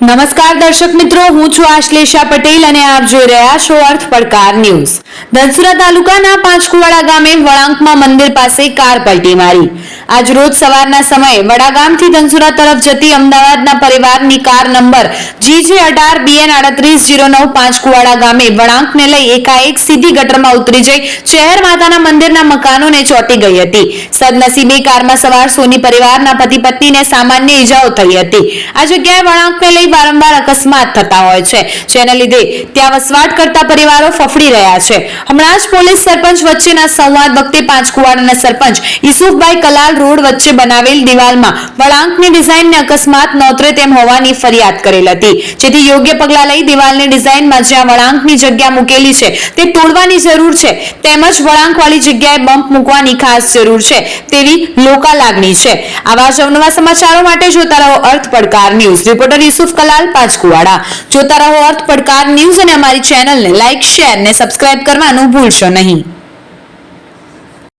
નમસ્કાર દર્શક મિત્રો, હું છું આશ્લેષા પટેલ અને આપ જોઈ રહ્યા છો અર્થ પડકાર ન્યૂઝ. ધનસુરા તાલુકાના પાંચકુવાડા ગામે વળાંકમાં મંદિર પાસે કાર પલટી મારી. આજ રોજ સવારના સમયે વડાગામથી ધનસુરા તરફ જતી અમદાવાદના પરિવારની કાર નંબર જી જે અઢાર, બીએન આડત્રીસ, જીરો નવ પાંચકુવાડા ગામે વળાંકને લઈ એકાએક સીધી ગટરમાં ઉતરી જઈ શહેર માતાના મંદિરના મકાનોને ચોંટી ગઈ હતી. સદનસીબે કારમાં સવાર સોની પરિવારના પતિ પત્નીને સામાન્ય ઈજાઓ થઈ હતી. આ જગ્યાએ વળાંકને લઈ વારંવાર અકસ્માત થતા હોય છે. જેને લીધે ત્યાં વસવાટ કરતા પરિવારો ફફડી રહ્યા છે. હમણાં જ પોલીસ સરપંચ વચ્ચેના સંવાદ વખતે પાંચકુવાડાના સરપંચ ઈસુફભાઈ કલાલ રોડ વચ્ચે બનાવેલ દિવાલમાં વળાંકની ડિઝાઇનને અકસ્માત નોતરે તેમ હોવાની ફરિયાદ કરેલ હતી. જેથી યોગ્ય પગલાં લઈ દિવાલની ડિઝાઇનમાં જ્યાં વળાંકની જગ્યા મૂકેલી છે, તે તોડવાની જરૂર છે, તેમજ વળાંકવાળી જગ્યાએ બમ્પ મૂકવાની ખાસ જરૂર છે, તેવી લોકા લાગણી છે. આવા જ અવનવા સમાચારો માટે જોતા રહો અર્થ પડકાર ન્યૂઝ. રિપોર્ટર યુસુફ કલાલ પાંચકુવાડા જોતા રહો અર્થ પડકાર ન્યૂઝ અને અમારી ચેનલને લાઇક શેર ને સબસ્ક્રાઇબ કરવાનું ભૂલશો નહીં.